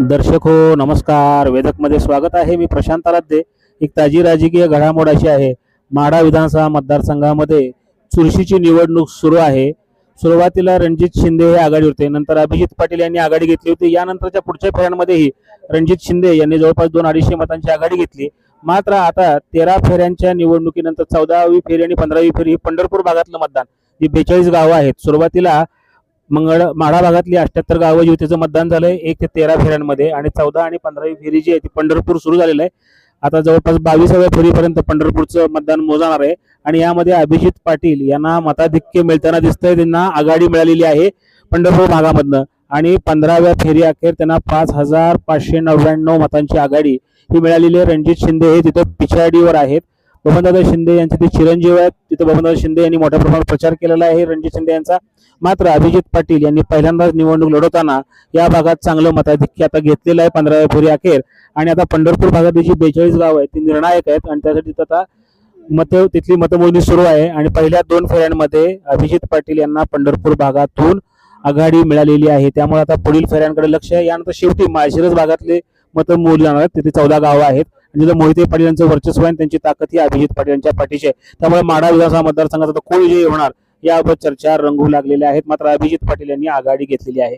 दर्शक हो नमस्कार. वेदकमध्ये स्वागत आहे. मी प्रशांत आराध्ये. एक ताजी राजकीय घडामोड अशी आहे. माढा विधानसभा मतदारसंघामध्ये चुरशीची निवडणूक सुरू आहे. सुरुवातीला रणजित शिंदे हे आघाडी होते. नंतर अभिजित पाटील यांनी आघाडी घेतली होती. यानंतरच्या पुढच्या फेऱ्यांमध्येही रणजित शिंदे यांनी जवळपास दोन अडीचशे मतांची आघाडी घेतली. मात्र आता तेरा फेऱ्यांच्या निवडणुकीनंतर चौदावी फेरी आणि पंधरावी फेरी ही पंढरपूर भागातलं मतदान. जी बेचाळीस गावं आहेत. सुरुवातीला मंगळ माढा भागातली अठ्याहत्तर गावं युतीचं मतदान झालंय. एक ते तेरा फेऱ्यांमध्ये आणि चौदा आणि पंधरावी फेरी जी आहे ती पंढरपूर सुरू झालेलं आहे. आता जवळपास बावीसाव्या फेरीपर्यंत पंढरपूरचं मतदान मोजणार आहे. आणि यामध्ये अभिजित पाटील यांना मताधिक्य मिळताना दिसतंय. त्यांना आघाडी मिळालेली आहे पंढरपूर भागामधनं. आणि पंधराव्या फेरी अखेर त्यांना पाच हजार पाचशे नव्याण्णव मतांची आघाडी ही मिळालेली आहे. रणजित शिंदे हे तिथं पिछाडीवर आहेत. बबनदादा शिंदे यांचे ते चिरंजीव आहेत. तिथं बबनदादा शिंदे यांनी मोठ्या प्रमाणात प्रचार केलेला आहे. रणजित शिंदे यांचा मात्र अभिजित पाटील यांनी पहिल्यांदाच निवडणूक लढवताना या भागात चांगलं मताधिक्य आता घेतलेलं आहे पंधराव्या अखेर. आणि आता पंढरपूर भागातली जी बेचाळीस गाव आहेत ती निर्णायक आहेत आणि त्यासाठी आता मत तिथली मतमोजणी सुरू आहे. आणि पहिल्या दोन फेऱ्यांमध्ये अभिजित पाटील यांना पंढरपूर भागातून आघाडी मिळालेली आहे. त्यामुळे आता पुढील फेऱ्यांकडे लक्ष आहे. यानंतर शेवटी माळशिरस भागातले मतं मोजली जाणार आहेत. तिथे चौदा गावं आहेत. आणि मोहिते पाटील यांचं वर्चस्व आहे आणि त्यांची ताकद ही अभिजित पाटील यांच्या पाठीशी आहे. त्यामुळे माढा विधानसभा मतदारसंघात आता कोण विजयी होणार? याबाबत चर्चा रंगू लागलेल्या आहेत. मात्र अभिजित पाटील यांनी आघाडी घेतलेली आहे.